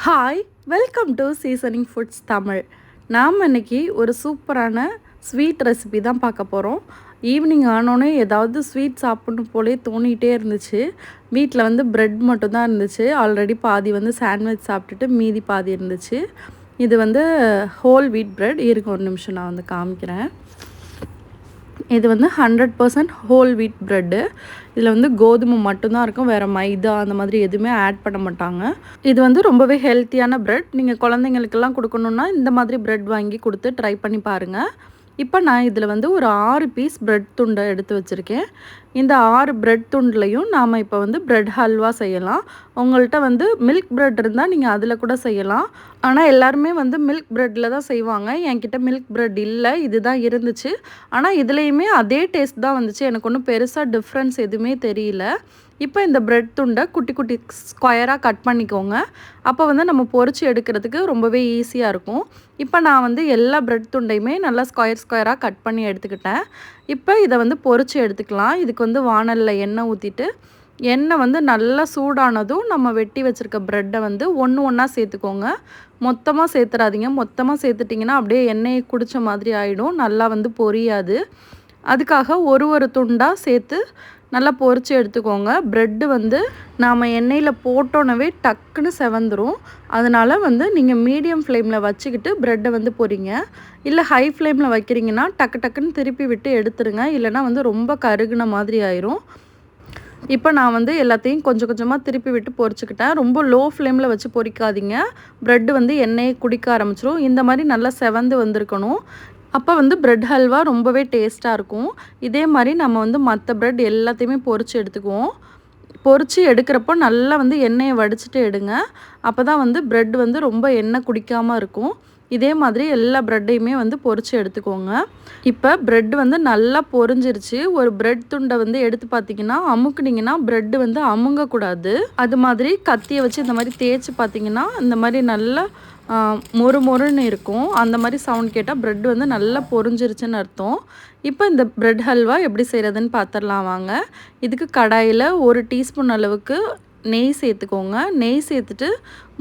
Hi welcome to seasoning foods Tamil நாம் இன்றைக்கி ஒரு சூப்பரான ஸ்வீட் ரெசிபி தான் பார்க்க போகிறோம் ஈவினிங் ஆனோடனே ஏதாவது ஸ்வீட் சாப்பிடணும் போலே தோணிகிட்டே இருந்துச்சு. வீட்டில் வந்து ப்ரெட் மட்டும்தான் இருந்துச்சு. ஆல்ரெடி பாதி வந்து சாண்ட்விச் சாப்பிட்டுட்டு மீதி பாதி இருந்துச்சு. இது வந்து ஹோல் வீட் ப்ரெட் இருக்கு ஒரு நிமிஷம் நான் வந்து காமிக்கிறேன். இது வந்து hundred percent whole wheat bread இதில் வந்து கோதுமை மட்டும்தான் இருக்கும். வேறு மைதா அந்த மாதிரி எதுவுமே ஆட் பண்ண மாட்டாங்க. இது வந்து ரொம்பவே ஹெல்த்தியான ப்ரெட் நீங்கள் குழந்தைங்களுக்கெல்லாம் கொடுக்கணுன்னா இந்த மாதிரி ப்ரெட் வாங்கி கொடுத்து ட்ரை பண்ணி பாருங்கள் இப்போ நான் இதில் வந்து ஒரு ஆறு பீஸ் ப்ரெட் துண்டை எடுத்து வச்சுருக்கேன். இந்த ஆறு ப்ரெட் துண்டுலையும் நாம் இப்போ வந்து ப்ரெட் ஹல்வா செய்யலாம். உங்கள்கிட்ட வந்து மில்க் ப்ரெட் இருந்தால் நீங்கள் அதில் கூட செய்யலாம். ஆனால் எல்லாருமே வந்து மில்க் ப்ரெட்டில் தான் செய்வாங்க. என்கிட்ட மில்க் ப்ரெட் இல்லை இது தான் இருந்துச்சு. ஆனால் இதுலேயுமே அதே டேஸ்ட் தான் வந்துச்சு. எனக்கு ஒன்றும் பெருசாக டிஃப்ரென்ஸ் எதுவுமே தெரியல. இப்போ இந்த ப்ரெட் துண்டை குட்டி குட்டி ஸ்கொயராக கட் பண்ணிக்கோங்க. அப்போ வந்து நம்ம பொறிச்சு எடுக்கிறதுக்கு ரொம்பவே ஈஸியாக இருக்கும். இப்போ நான் வந்து எல்லா ப்ரெட் துண்டையுமே நல்லா ஸ்கொயர் ஸ்கொயராக கட் பண்ணி எடுத்துக்கிட்டேன். இப்போ இதை வந்து பொறிச்சு எடுத்துக்கலாம். இதுக்கு வந்து வானலில் எண்ணெய் ஊற்றிட்டு எண்ணெய் வந்து நல்லா சூடானதும் நம்ம வெட்டி வச்சுருக்க ப்ரெட்டை வந்து ஒன்று ஒன்றா சேர்த்துக்கோங்க. மொத்தமாக சேர்த்துறாதீங்க. மொத்தமாக சேர்த்துட்டிங்கன்னா அப்படியே எண்ணெயை குடித்த மாதிரி ஆகிடும் நல்லா வந்து பொரியாது. அதுக்காக ஒரு ஒரு துண்டாக சேர்த்து நல்லா பொரித்து எடுத்துக்கோங்க. ப்ரெட்டு வந்து நாம் எண்ணெயில் போட்டோன்னவே டக்குன்னு செவந்துடும் அதனால் வந்து நீங்கள் மீடியம் ஃப்ளேமில் வச்சுக்கிட்டு ப்ரெட்டை வந்து பொறிங்க இல்லை ஹை ஃப்ளேமில் வைக்கிறீங்கன்னா டக்கு டக்குன்னு திருப்பி விட்டு எடுத்துருங்க. இல்லைனா வந்து ரொம்ப கருகுன மாதிரி ஆயிரும். இப்போ நான் வந்து எல்லாத்தையும் கொஞ்சம் கொஞ்சமாக திருப்பி விட்டு பொறிச்சுக்கிட்டேன். ரொம்ப லோ ஃப்ளேமில் வச்சு பொரிக்காதீங்க ப்ரெட்டு வந்து எண்ணெயை குடிக்க ஆரம்பிச்சிரும். இந்த மாதிரி நல்லா செவந்து வந்திருக்கணும். அப்போ வந்து ப்ரெட் ஹல்வா ரொம்பவே டேஸ்ட்டாக இருக்கும். இதே மாதிரி நம்ம வந்து மற்ற ப்ரெட் எல்லாத்தையுமே பொரித்து எடுத்துக்குவோம். பொரித்து எடுக்கிறப்போ நல்லா வந்து எண்ணெயை வடிச்சிட்டு எடுங்க. அப்போ தான் வந்து ப்ரெட் வந்து ரொம்ப எண்ணெய் குடிக்காமல் இருக்கும். இதே மாதிரி எல்லா ப்ரெட்டையுமே வந்து பொரித்து எடுத்துக்கோங்க. இப்போ ப்ரெட் வந்து நல்லா பொறிஞ்சிருச்சு ஒரு ப்ரெட் துண்டை வந்து எடுத்து பார்த்தீங்கன்னா அமுக்குனிங்கன்னா ப்ரெட் வந்து அமுங்கக்கூடாது. அது மாதிரி கத்தியை வச்சு இந்த மாதிரி தேய்ச்சி பார்த்தீங்கன்னா இந்த மாதிரி நல்லா மொறு மொறுன்னு இருக்கும். அந்த மாதிரி சவுண்ட் கேட்டால் ப்ரெட் வந்து நல்லா பொறிஞ்சிருச்சுன்னு அர்த்தம். இப்போ இந்த ப்ரெட் ஹல்வா எப்படி செய்கிறதுன்னு பார்த்துடலாம் வாங்க. இதுக்கு கடாயில் ஒரு டீஸ்பூன் அளவுக்கு நெய் சேர்த்துக்கோங்க. நெய் சேர்த்துட்டு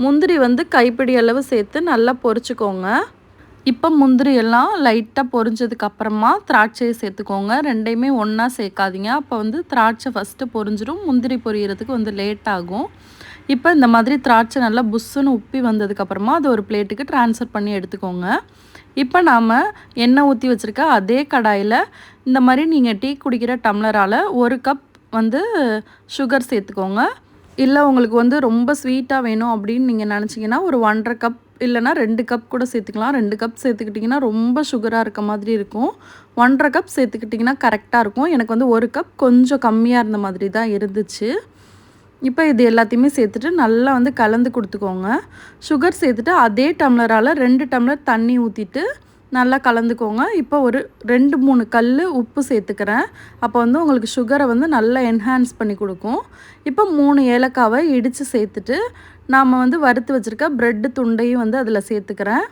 முந்திரி வந்து கைப்பிடி அளவு சேர்த்து நல்லா பொரிச்சுக்கோங்க. இப்போ முந்திரி எல்லாம் லைட்டாக பொரிஞ்சதுக்கு அப்புறமா திராட்சையை சேர்த்துக்கோங்க. ரெண்டையுமே ஒன்றா சேர்க்காதீங்க. அப்போ வந்து திராட்சை ஃபஸ்ட்டு பொரிஞ்சிடும் முந்திரி பொரியறதுக்கு வந்து லேட் ஆகும். இப்போ இந்த மாதிரி திராட்சை நல்லா புஷ்ஷுன்னு உப்பி வந்ததுக்கப்புறமா அது ஒரு பிளேட்டுக்கு ட்ரான்ஸ்ஃபர் பண்ணி எடுத்துக்கோங்க. இப்போ நாம் எண்ணெய் ஊற்றி வச்சுருக்க அதே கடாயில் இந்த மாதிரி நீங்கள் டீ குடிக்கிற டம்ளரால் ஒரு கப் வந்து சுகர் சேர்த்துக்கோங்க. இல்லை உங்களுக்கு வந்து ரொம்ப ஸ்வீட்டாக வேணும் அப்படின்னு நீங்கள் நினச்சிங்கன்னா ஒரு ஒன்றரை கப் இல்லைனா ரெண்டு கப் கூட சேர்த்துக்கலாம். ரெண்டு கப் சேர்த்துக்கிட்டிங்கன்னா ரொம்ப சுகராக இருக்க மாதிரி இருக்கும். ஒன்றரை கப் சேர்த்துக்கிட்டிங்கன்னா கரெக்டாக இருக்கும். எனக்கு வந்து ஒரு கப் கொஞ்சம் கம்மியாக இருந்த மாதிரி தான் இருந்துச்சு. இப்போ இது எல்லாத்தையுமே சேர்த்துட்டு நல்லா வந்து கலந்து கொடுத்துக்கோங்க. சுகர் சேர்த்துட்டு அதே டம்ளரால் ரெண்டு டம்ளர் தண்ணி ஊற்றிட்டு நல்லா கலந்துக்கோங்க. இப்போ ஒரு ரெண்டு மூணு கல் உப்பு சேர்த்துக்கிறேன். அப்போ வந்து உங்களுக்கு சுகரை வந்து நல்லா என்ஹான்ஸ் பண்ணி கொடுக்கும். இப்போ மூணு ஏலக்காவை இடித்து சேர்த்துட்டு நாம் வந்து வறுத்து வச்சுருக்க ப்ரெட்டு துண்டையும் வந்து அதில் சேர்த்துக்கிறேன்.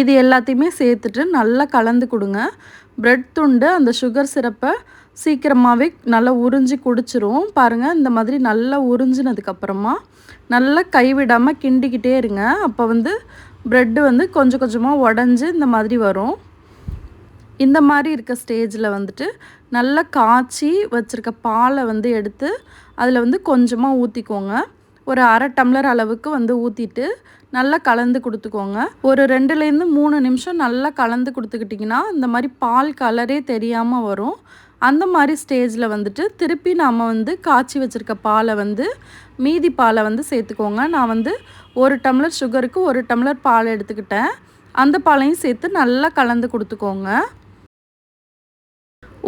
இது எல்லாத்தையுமே சேர்த்துட்டு நல்லா கலந்து கொடுங்க. ப்ரெட் துண்டு அந்த சுகர் சிரப்பை சீக்கிரமாகவே நல்லா உறிஞ்சி குடிச்சிரும். பாருங்கள் இந்த மாதிரி நல்லா உறிஞ்சினதுக்கப்புறமா நல்லா கைவிடாமல் கிண்டிக்கிட்டே இருங்க. அப்போ வந்து ப்ரெட்டு வந்து கொஞ்சம் கொஞ்சமாக உடஞ்சி இந்த மாதிரி வரும். இந்த மாதிரி இருக்க ஸ்டேஜில் வந்துட்டு நல்லா காய்ச்சி வச்சுருக்க பாலை வந்து எடுத்து அதில் வந்து கொஞ்சமாக ஊற்றிக்கோங்க ஒரு அரை டம்ளர் அளவுக்கு வந்து ஊற்றிட்டு நல்லா கலந்து கொடுத்துக்கோங்க. ஒரு ரெண்டுலேருந்து மூணு நிமிஷம் நல்லா கலந்து கொடுத்துக்கிட்டிங்கன்னா இந்த மாதிரி பால் கலரே தெரியாமல் வரும். அந்த மாதிரி ஸ்டேஜில் வந்துட்டு திருப்பி நாம் வந்து காய்ச்சி வச்சுருக்க பாலை வந்து மீதி பாலை வந்து சேர்த்துக்கோங்க. நான் வந்து ஒரு டம்ளர் சுகருக்கு ஒரு டம்ளர் பால் எடுத்துக்கிட்டேன். அந்த பாலையும் சேர்த்து நல்லா கலந்து கொடுத்துக்கோங்க.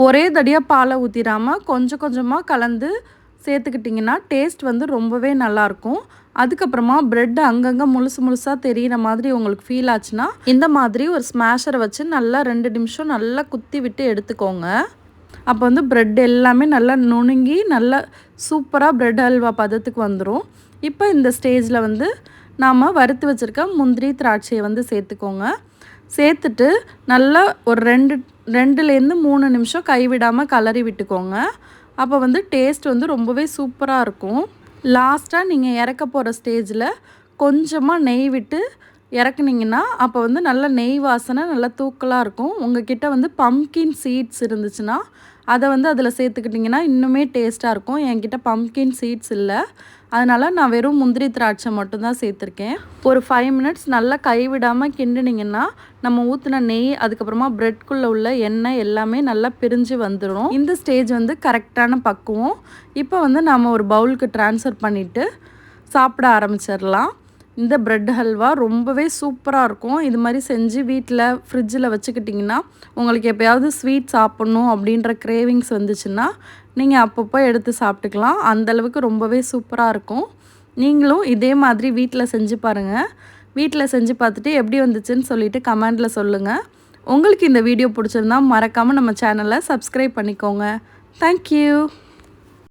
ஒரே தடியாக பாலை ஊற்றிடாமல் கொஞ்சம் கொஞ்சமாக கலந்து சேர்த்துக்கிட்டிங்கன்னா டேஸ்ட் வந்து ரொம்பவே நல்லாயிருக்கும். அதுக்கப்புறமா ப்ரெட் அங்கங்கே முழுசு முழுசாக தெரிகிற மாதிரி உங்களுக்கு ஃபீல் ஆச்சுன்னா இந்த மாதிரி ஒரு ஸ்மாஷரை வச்சு நல்லா ரெண்டு நிமிஷம் நல்லா குத்தி விட்டு எடுத்துக்கோங்க. அப்போ வந்து ப்ரெட் எல்லாமே நல்லா நுணுங்கி நல்லா சூப்பராக ப்ரெட் அல்வா பதத்துக்கு வந்துடும் இப்போ இந்த ஸ்டேஜில் வந்து நாம் வறுத்து வச்சுருக்க முந்திரி திராட்சையை வந்து சேர்த்துக்கோங்க. சேர்த்துட்டு நல்லா ஒரு ரெண்டு ரெண்டுலேருந்து மூணு நிமிஷம் கைவிடாமல் கலரி விட்டுக்கோங்க. அப்போ வந்து டேஸ்ட் வந்து ரொம்பவே சூப்பராக இருக்கும். லாஸ்ட்டாக நீங்கள் இறக்க போகிற ஸ்டேஜில் கொஞ்சமாக நெய் விட்டு இறக்குனீங்கன்னா அப்போ வந்து நல்ல நெய் வாசனை நல்லா தூக்கலாக இருக்கும். உங்ககிட்ட வந்து பம்கின் சீட்ஸ் இருந்துச்சுன்னா அதை வந்து அதில் சேர்த்துக்கிட்டிங்கன்னா இன்னுமே டேஸ்ட்டாக இருக்கும். என்கிட்ட பம்கின் சீட்ஸ் இல்லை. அதனால் நான் வெறும் முந்திரி திராட்சை மட்டும்தான் சேர்த்துருக்கேன். ஒரு ஃபைவ் மினிட்ஸ் நல்லா கைவிடாமல் கிண்டுனிங்கன்னா நம்ம ஊற்றின நெய் அதுக்கப்புறமா ப்ரெட்குள்ளே உள்ள எண்ணெய் எல்லாமே நல்லா பிரிஞ்சு வந்துடும் இந்த ஸ்டேஜ் வந்து கரெக்டான பக்குவம். இப்போ வந்து நாம் ஒரு பவுலுக்கு ட்ரான்ஸ்ஃபர் பண்ணிவிட்டு சாப்பிட ஆரம்பிச்சிடலாம். இந்த ப்ரெட் ஹல்வா ரொம்பவே சூப்பராக இருக்கும். இது மாதிரி செஞ்சு வீட்டில் ஃப்ரிட்ஜில் வச்சுக்கிட்டிங்கன்னா உங்களுக்கு எப்போயாவது ஸ்வீட் சாப்பிட்ணும் அப்படின்ற கிரேவிங்ஸ் வந்துச்சுன்னா நீங்கள் அப்பப்போ எடுத்து சாப்பிட்டுக்கலாம். அந்தளவுக்கு ரொம்பவே சூப்பராக இருக்கும். நீங்களும் இதே மாதிரி வீட்டில் செஞ்சு பாருங்கள் வீட்டில் செஞ்சு பார்த்துட்டு எப்படி வந்துச்சுன்னு சொல்லிவிட்டு கமெண்டில் சொல்லுங்கள் உங்களுக்கு இந்த வீடியோ பிடிச்சிருந்தா மறக்காமல் நம்ம சேனலை சப்ஸ்கிரைப் பண்ணிக்கோங்க. தேங்க்யூ